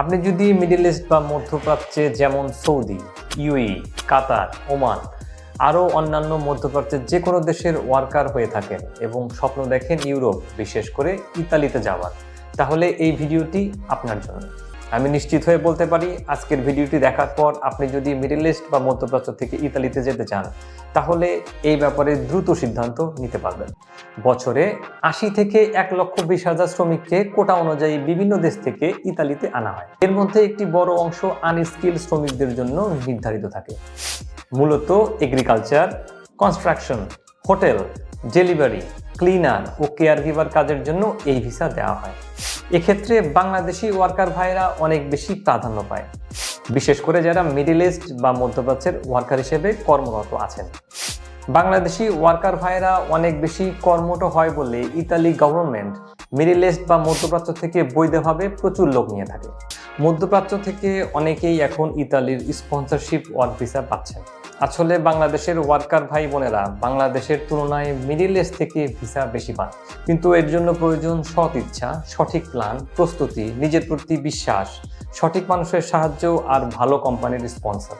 আপনি যদি middle east বা মধ্যপ্রাচ্যে যেমন সৌদি ইউই কাতার ওমান আরও অন্যান্য মধ্যপ্রাচ্যের যে কোনো দেশের ওয়ার্কার হয়ে থাকেন এবং স্বপ্ন দেখেন ইউরোপ, বিশেষ করে ইতালিতে যাওয়ার, তাহলে এই ভিডিওটি আপনার জন্য। আমি নিশ্চিত হয়ে বলতে পারি, আজকের ভিডিওটি দেখার পর আপনি যদি মিডিল ইস্ট বা মধ্যপ্রাচ্য থেকে ইতালিতে যেতে চান, তাহলে এই ব্যাপারে দ্রুত সিদ্ধান্ত নিতে পারবেন। বছরে আশি থেকে এক লক্ষ বিশ হাজার শ্রমিককে কোটা অনুযায়ী বিভিন্ন দেশ থেকে ইতালিতে আনা হয়। এর মধ্যে একটি বড় অংশ আনস্কিল শ্রমিকদের জন্য নির্ধারিত থাকে। মূলত agriculture construction hotel delivery, cleaner ও কেয়ার গিভার কাজের জন্য এই ভিসা দেওয়া হয়। এক্ষেত্রে বাংলাদেশি ওয়ার্কার ভাইরা অনেক বেশি প্রাধান্য পায়। বিশেষ করে যারা মিডিল ইস্ট বা মধ্যপ্রাচ্যের ওয়ার্কার হিসেবে কর্মরত আছেন। বাংলাদেশি ওয়ার্কার ভাইরা অনেক বেশি কর্মঠ হয় বলে ইতালি গভর্নমেন্ট মিডিল ইস্ট বা মধ্যপ্রাচ্য থেকে বৈধভাবে প্রচুর লোক নিয়ে থাকে। মধ্যপ্রাচ্য থেকে অনেকেই এখন ইতালির স্পন্সরশিপ ওয়ার্ক ভিসা পাচ্ছেন। আসলে বাংলাদেশের ওয়ার্কার ভাই বোনেরা বাংলাদেশের তুলনায় মিডিল ইস্ট থেকে ভিসা বেশি পান। কিন্তু এর জন্য প্রয়োজন সৎ ইচ্ছা, সঠিক প্ল্যান প্রস্তুতি, নিজের প্রতি বিশ্বাস, সঠিক মানুষের সাহায্য আর ভালো কোম্পানির স্পন্সর